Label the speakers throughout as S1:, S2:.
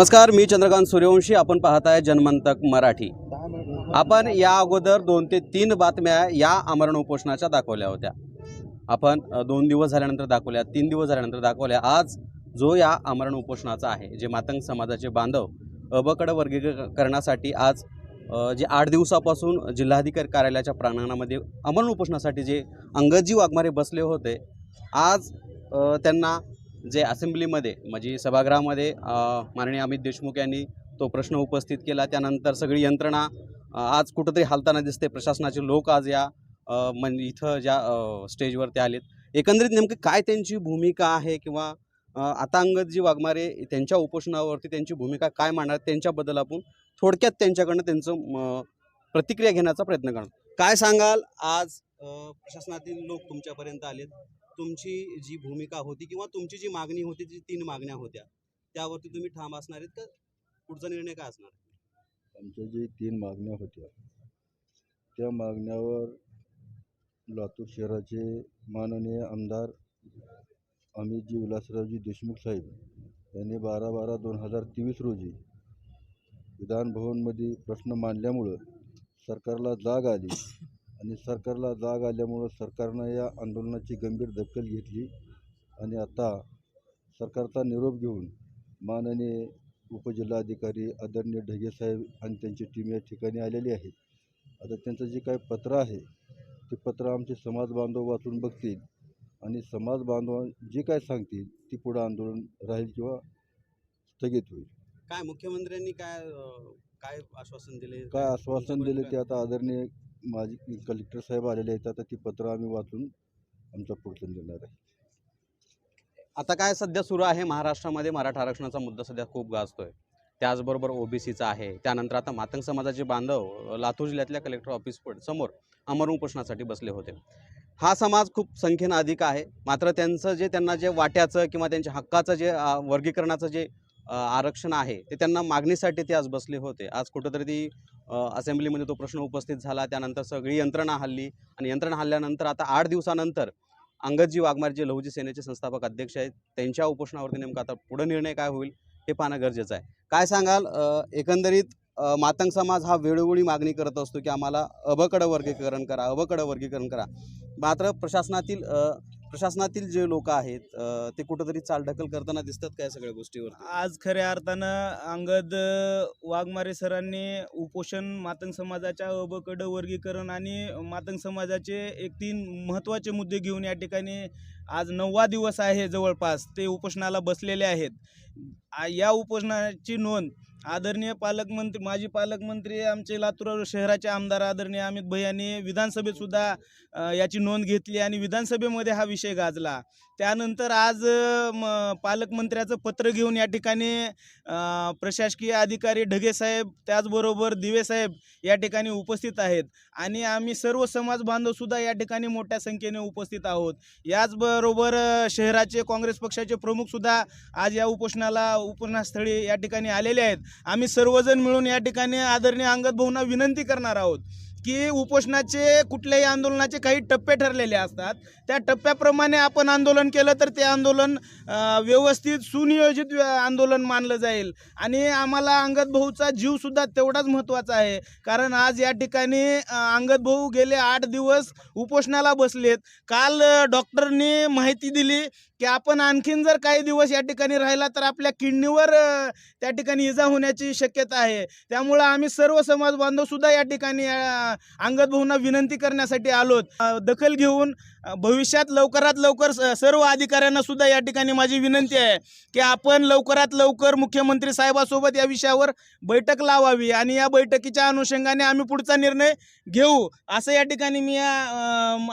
S1: नमस्कार मी चंद्रकांत सूर्यवंशी. आपण पाहत आहे जनमंतक मराठी. आपण या अगोदर दोन ते तीन बातम्या या आमरण उपोषणाच्या दाखवल्या होत्या. आपण दोन दिवस झाल्यानंतर दाखवल्या तीन दिवस झाल्यानंतर दाखवल्या. आज जो या आमरण उपोषणाचा आहे जे मातंग समाजाचे बांधव अबकड वर्गीकरणासाठी आज जे आठ दिवसापासून जिल्हाधिकारी कार्यालयाच्या प्रांगणामध्ये आमरण उपोषणासाठी जे अंगदजी वाघमारे बसले होते आज त्यांना जे असेंब्लीमध्ये म्हणजे सभागृहामध्ये माननीय अमित देशमुख यांनी तो प्रश्न उपस्थित केला. त्यानंतर सगळी यंत्रणा आज कुठंतरी हालताना दिसते. प्रशासनाचे लोक आज या मन इथं ज्या स्टेजवरती आलेत. एकंदरीत नेमकं काय त्यांची भूमिका आहे किंवा अ, आता अंगदजी वाघमारे त्यांच्या उपोषणावरती त्यांची भूमिका काय मांडणार त्यांच्याबद्दल आपण थोडक्यात त्यांच्याकडनं त्यांचं प्रतिक्रिया घेण्याचा प्रयत्न करणार. काय सांगाल? आज प्रशासनातील लोक तुमच्यापर्यंत आलेत. तुमची जी भूमिका होती किंवा तुमची जी मागणी होती जी तीन मागण्या होत्या. त्यावरती तुम्ही ठाम असणार आहेत का? पुढचा निर्णय काय असणार
S2: आमच्या जे तीन मागण्या होत्या त्या मागण्यावर लातूर शहराचे माननीय आमदार अमितजी विलासरावजी देशमुख साहेब यांनी बारा बारा दोन हजार तेवीस रोजी विधानभवनमध्ये प्रश्न मांडल्यामुळं सरकारला जाग आली. आणि सरकारला जाग आल्यामुळं सरकारनं या आंदोलनाची गंभीर दखल घेतली. आणि आता सरकारचा निरोप घेऊन माननीय उपजिल्हाधिकारी आदरणीय ढगे साहेब आणि त्यांची टीम या ठिकाणी आलेली आहे. आता त्यांचं जे काही पत्र आहे ते पत्र आमचे समाज बांधव वाचून बघतील आणि समाज बांधव जे काय सांगतील ती पुढं आंदोलन राहील किंवा स्थगित होईल.
S1: काय मुख्यमंत्र्यांनी काय काय आश्वासन दिले?
S2: काय आश्वासन दिले ते आता आदरणीय माझी कलेक्टर साहेब आलेले आहेत आता ती पत्र आम्ही वाचून आमचा पुढचं देणार आहे.
S1: आता काय सध्या सुरू आहे? महाराष्ट्रामध्ये मराठा आरक्षणाचा मुद्दा सध्या खूप गाजतोय. त्याचबरोबर ओबीसीचा आहे. त्यानंतर आता मातंग समाजाचे बांधव लातूर जिल्ह्यातल्या कलेक्टर ऑफिस पण समोर अमर उपोषणासाठी बसले होते. हा समाज खूप संख्येनं अधिक आहे. मात्र त्यांचं जे त्यांना जे वाट्याचं किंवा त्यांच्या हक्काचं जे वर्गीकरणाचं जे आरक्षण आहे ते त्यांना मागणीसाठी ते आज बसले होते. आज कुठंतरी ती असेंब्लीमध्ये तो प्रश्न उपस्थित झाला. त्यानंतर सगळी यंत्रणा हल्ली आणि यंत्रणा हल्ल्यानंतर आता आठ दिवसानंतर अंगदजी वाघमारे जे लहुजी सेनेचे संस्थापक अध्यक्ष आहेत. त्यांच्या उपोषणावरती नेमका आता पुढे निर्णय काय होईल हे पाहणं गरजेचं आहे. काय सांगाल? एकंदरीत मातंग समाज हा वेळोवेळी मागणी करत असतो की आम्हाला अबकडं वर्गीकरण करा अबकडं वर्गीकरण करा. मात्र प्रशासनातील प्रशासनातील जे लोक आहेत ते कुठंतरी चालढकल करताना दिसतात काय सगळ्या गोष्टीवर
S3: आज खऱ्या अर्थानं अंगद वाघमारे सरांनी उपोषण मातंग समाजाच्या अबकड वर्गीकरण आणि मातंग समाजाचे एक तीन महत्त्वाचे मुद्दे घेऊन या ठिकाणी आज नववा दिवस आहे जवळपास. ते उपोषणाला बसलेले आहेत. या उपोषणाची नोंद आदरणीय पालकमंत्री माजी पालकमंत्री आमचे लातूर शहराचे आमदार आदरणीय अमित भैयांनी विधानसभेत सुद्धा याची नोंद घेतली आणि विधानसभेमध्ये हा विषय गाजला. त्यानंतर आज म पालकमंत्र्याचं पत्र घेऊन या ठिकाणी प्रशासकीय अधिकारी ढगे साहेब त्याचबरोबर दिवेसाहेब या ठिकाणी उपस्थित आहेत. आणि आम्ही सर्व समाज या ठिकाणी मोठ्या संख्येने उपस्थित आहोत. याचबरोबर त्याचबरोबर शहराचे काँग्रेस पक्षाचे प्रमुख सुद्धा आज या उपोषणाला उपोषणास्थळी या ठिकाणी आलेले आहेत. आम्ही सर्वजण मिळून या ठिकाणी आदरणीय अंगद भाऊंना विनंती करणार आहोत. की उपोषणाचे कुठल्याही आंदोलनाचे काही टप्पे ठरलेले असतात. त्या टप्प्याप्रमाणे आपण आंदोलन केलं तर ते आंदोलन व्यवस्थित सुनियोजित आंदोलन मानलं जाईल. आणि आम्हाला अंगद भाऊचा जीवसुद्धा तेवढाच महत्त्वाचा आहे. कारण आज या ठिकाणी अंगद भाऊ गेले आठ दिवस उपोषणाला बसलेत. काल डॉक्टरनी माहिती दिली की आपण आणखीन जर काही दिवस या ठिकाणी राहिला तर आपल्या किडनीवर त्या ठिकाणी इजा होण्याची शक्यता आहे. त्यामुळं आम्ही सर्व समाज बांधव सुद्धा या ठिकाणी अंगद भाऊंना विनंती करण्यासाठी आलोत. दखल घेऊन भविष्यात लवकरात लवकर स- सर्व अधिकाऱ्यांना सुद्धा या ठिकाणी माझी विनंती आहे की आपण लवकरात लवकर मुख्यमंत्री साहेबासोबत या विषयावर बैठक लावावी आणि या बैठकीच्या अनुषंगाने आम्ही पुढचा निर्णय घेऊ. असं या ठिकाणी मी या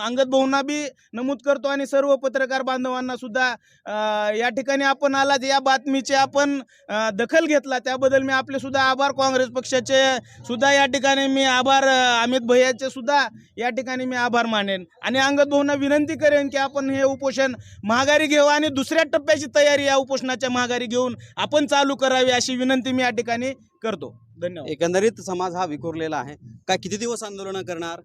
S3: अंगद भाऊंना बी नमूद करतो आणि सर्व पत्रकार बांधवांना सुद्धा अ, या ठिकाणी आपण आलात या बातमीचे आपण दखल घेतला. त्याबद्दल मी आपले सुद्धा आभार. काँग्रेस पक्षाचे सुद्धा या ठिकाणी मी आभार अमित भैयाचे सुद्धा या ठिकाणी मी आभार मानेन. आणि अंगद भाऊंना विनंती करेन की आपण हे उपोषण महागारी घेऊ आणि दुसऱ्या टप्प्याची तयारी या उपोषणाच्या महागारी घेऊन आपण चालू करावी अशी विनंती मी या ठिकाणी करतो. धन्यवाद.
S1: एकंदरीत समाज हा विखुरलेला आहे. काय किती दिवस आंदोलन करणार?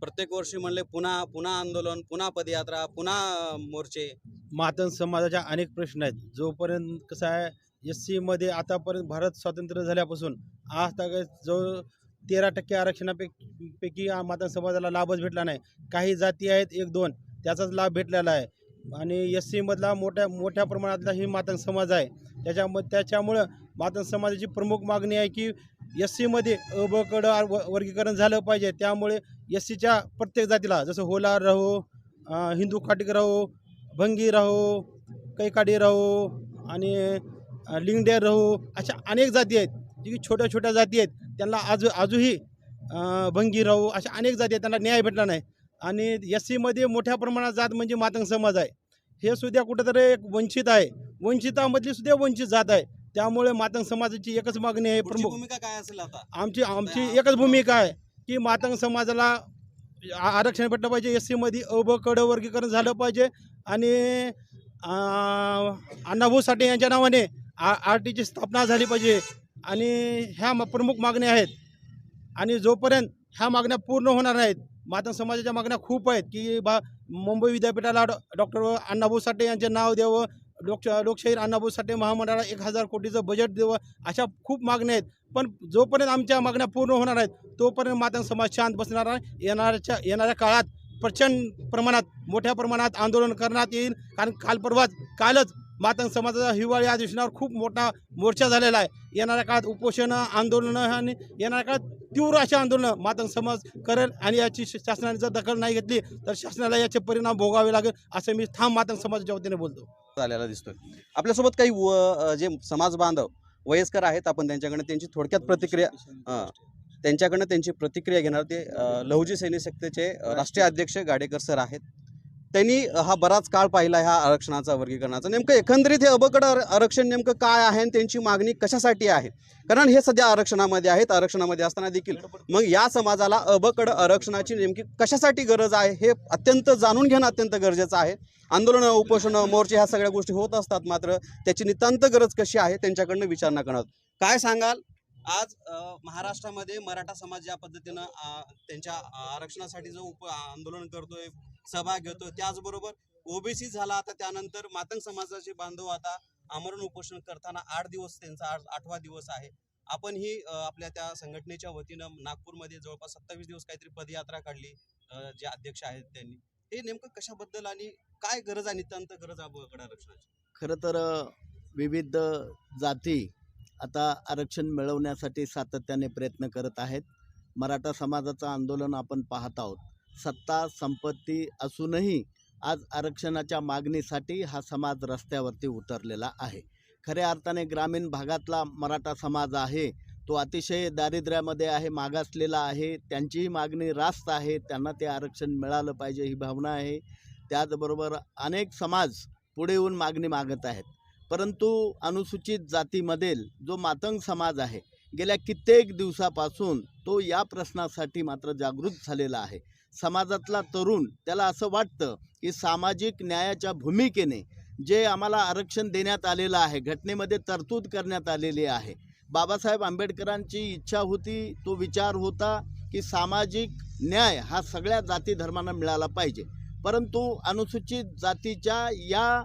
S1: प्रत्येक वर्षी म्हणले पुन्हा पुन्हा आंदोलन पुन्हा पदयात्रा पुन्हा मोर्चे.
S4: मातन समाजाच्या अनेक प्रश्न आहेत. जोपर्यंत कसं आहे एस सीमध्ये आतापर्यंत भारत स्वातंत्र्य झाल्यापासून आज तक जो तेरा टक्के आरक्षणापैकी पैकी समाजाला लाभच भेटला नाही. काही जाती आहेत एक दोन त्याचाच लाभ भेटलेला आहे. आणि एस सीमधला मोठ्या मोठ्या प्रमाणातला ही मातंग समाज आहे. त्याच्यामध्ये त्याच्यामुळं मातंग समाजाची प्रमुख मागणी आहे की एस सीमध्ये अ ब व- वर्गीकरण झालं पाहिजे. त्यामुळे एस सीच्या प्रत्येक जातीला जसं होलार राहो हिंदू काटिक राहो भंगी राहो कैकाडी राहो आणि लिंगडेर राहो अशा अनेक जाती आहेत. जी की छोट्या छोट्या जाती आहेत. त्यांना आजू आजूही भंगी राहो अशा अनेक जाती आहेत. त्यांना न्याय भेटला नाही. आणि एस सीमध्ये मोठ्या प्रमाणात जात म्हणजे मातंग समाज आहे. हे सुद्धा कुठेतरी एक वंचित आहे. वंचितामधली सुद्धा वंचित जात आहे. त्यामुळे मातंग समाजाची एकच मागणी आहे
S1: पुढची
S4: प्रमुख.
S1: भूमिका काय असेल आता?
S4: आमची आमची एकच भूमिका आहे की मातंग समाजाला आ- आरक्षण भेटलं पाहिजे एस सीमध्ये अ ब क ड वर्गीकरण झालं पाहिजे आणि आ, अण्णाभाऊ साठे यांच्या नावाने आर टीची स्थापना झाली पाहिजे आणि ह्या म- प्रमुख मागण्या आहेत. आणि जोपर्यंत ह्या मागण्या पूर्ण होणार नाहीत मातंग समाजाच्या मागण्या खूप आहेत की बा मुंबई विद्यापीठाला डॉ डॉक्टर अण्णाभाऊ साठे यांचे नाव द्यावं लोक लोकशाहीर अण्णाभाऊ साठे महामंडळाला एक हजार कोटीचं बजेट देवं अशा खूप मागण्या आहेत. पण जोपर्यंत आमच्या मागण्या पूर्ण होणार आहेत तोपर्यंत मातंग समाज शांत बसणार आहे. येणाऱ्याच्या येणाऱ्या काळात प्रचंड प्रमाणात मोठ्या प्रमाणात आंदोलन करण्यात येईल. कारण काल परवाच कालच मातंग समाजाचा हिवाळी अधिवेशनावर खूप मोठा मोर्चा झालेला आहे. येणाऱ्या काळात उपोषणं आंदोलनं आणि येणाऱ्या काळात तीव्र अशी आंदोलनं मातंग समाज करेल आणि याची शासनाने जर दखल नाही घेतली तर शासनाला याचे परिणाम भोगावे लागेल असं मी ठाम मातंग समाजाच्या वतीने बोलतो.
S1: झालेला दिसतोय. आपल्यासोबत काही व- जे समाज बांधव वयस्कर आहेत आपण त्यांच्याकडनं त्यांची थोडक्यात प्रतिक्रिया त्यांच्याकडनं त्यांची प्रतिक्रिया घेणार ते लहुजी सैनिक शक्तीचे राष्ट्रीय अध्यक्ष गाडेकर सर आहेत. त्यांनी हा बराच काळ पाहिला ह्या आरक्षणाचा वर्गीकरणाचा. नेमकं एकंदरीत हे अबकड आर- आरक्षण नेमकं काय आहे आणि त्यांची मागणी कशासाठी आहे? कारण हे सध्या आरक्षणामध्ये आहेत. आरक्षणामध्ये असताना देखील मग या समाजाला अबकड आरक्षणाची नेमकी कशासाठी गरज आहे हे अत्यंत जाणून घेणं अत्यंत गरजेचं आहे. आंदोलनं उपोषणं मोर्चे ह्या सगळ्या गोष्टी होत असतात मात्र त्याची नितांत गरज कशी आहे त्यांच्याकडनं विचारणा करणार काय सांगाल? आज महाराष्ट्रामध्ये मराठा समाज ज्या पद्धतीनं त्यांच्या आरक्षणासाठी जो उप आंदोलन करतोय सहभाग घेतो. त्याचबरोबर ओबीसी झाला आता त्यानंतर मातंग समाजाचे बांधव आता आमरण उपोषण करताना आठ दिवस त्यांचा आज आठवा दिवस आहे. आपण ही आपल्या त्या संघटनेच्या वतीनं नागपूरमध्ये जवळपास सत्तावीस दिवस काहीतरी पदयात्रा काढली जे अध्यक्ष आहेत त्यांनी. हे नेमकं कशाबद्दल आणि काय गरज आहे नितांत गरज आहे आरक्षणाची?
S5: खरं तर विविध जाती आता आरक्षण मिळवण्यासाठी सातत्याने प्रयत्न करत आहेत. मराठा समाजाचं आंदोलन आपण पाहत आहोत. सत्ता संपत्ती असूनही आज आरक्षणाच्या मागणीसाठी हा समाज रस्त्यावरती उतरलेला आहे. खऱ्या अर्थाने ग्रामीण भागातला मराठा समाज आहे तो अतिशय दारिद्र्यामध्ये आहे मागासलेला आहे त्यांचीही मागणी रास्त आहे त्यांना ते आरक्षण मिळालं पाहिजे ही भावना आहे. त्याचबरोबर अनेक समाज पुढे येऊन मागणी मागत आहेत. परंतु अनुसूचित जातीमधील जो मातंग समाज आहे गेल्या कित्येक दिवसापासून तो या प्रश्नासाठी मात्र जागृत झालेला आहे. समाजातला तरुण त्याला असं वाटतं की सामाजिक न्यायाच्या भूमिकेने जे आम्हाला आरक्षण देण्यात आलेलं आहे घटनेमध्ये तरतूद करण्यात आलेली आहे. बाबासाहेब आंबेडकरांची इच्छा होती तो विचार होता की सामाजिक न्याय हा सगळ्या जाती धर्मांना मिळाला पाहिजे. परंतु अनुसूचित जातीच्या या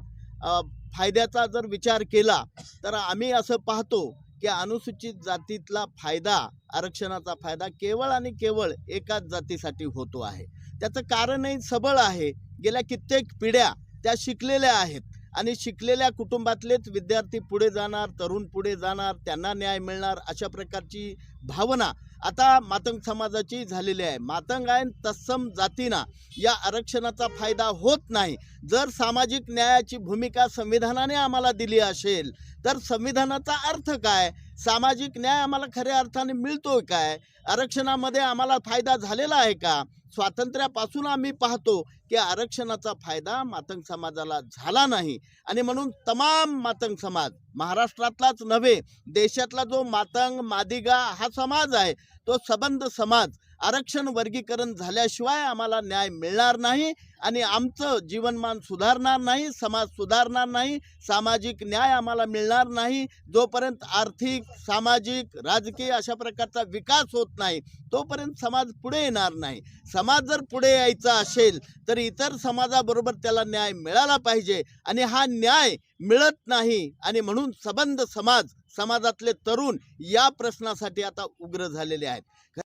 S5: फायद्याचा जर विचार केला तर आम्ही असं पाहतो की अनुसूचित जातीतला फायदा आरक्षणाचा फायदा केवळ आणि केवळ एकाच जातीसाठी होतो आहे. त्याचं कारणही सबळ आहे. गेल्या कित्येक पिढ्या त्या शिकलेल्या आहेत आणि शिकलेल्या कुटुंबातलेच विद्यार्थी पुढे जाणार तरुण पुढे जाणार त्यांना न्याय मिळणार अशा प्रकारची भावना आता मातंग समाजाची झालेली आहे. मातंग आहे तत्सम जातीना या आरक्षणाचा फायदा होत नाही. जर सामाजिक न्यायाची भूमिका संविधानाने आम्हाला दिली असेल तर संविधानाचा अर्थ काय? सामाजिक न्याय आम्हाला खऱ्या अर्थाने मिळतोय काय? आरक्षणामध्ये आम्हाला फायदा झालेला आहे का? स्वातंत्र्यापासून आम्ही पाहतो की आरक्षणाचा फायदा मातंग समाजाला झाला नाही. आणि म्हणून तमाम मातंग समाज महाराष्ट्रातलाच नव्हे देशातला जो मातंग मादिगा हा समाज आहे तो सबंध समाज आरक्षण वर्गीकरण झाल्याशिवाय आम्हाला न्याय मिळणार नाही. आणि आमचं जीवनमान सुधारणार नाही समाज सुधारणार नाही सामाजिक न्याय आम्हाला मिळणार नाही जोपर्यंत आर्थिक सामाजिक राजकीय अशा प्रकारचा विकास होत नाही तोपर्यंत समाज पुढे येणार नाही. समाज जर पुढे यायचा असेल तर इतर समाजाबरोबर त्याला न्याय मिळाला पाहिजे आणि हा न्याय मिळत नाही आणि म्हणून सबंध समाज समाजातले तरुण या प्रश्नासाठी आता उग्र झालेले आहेत.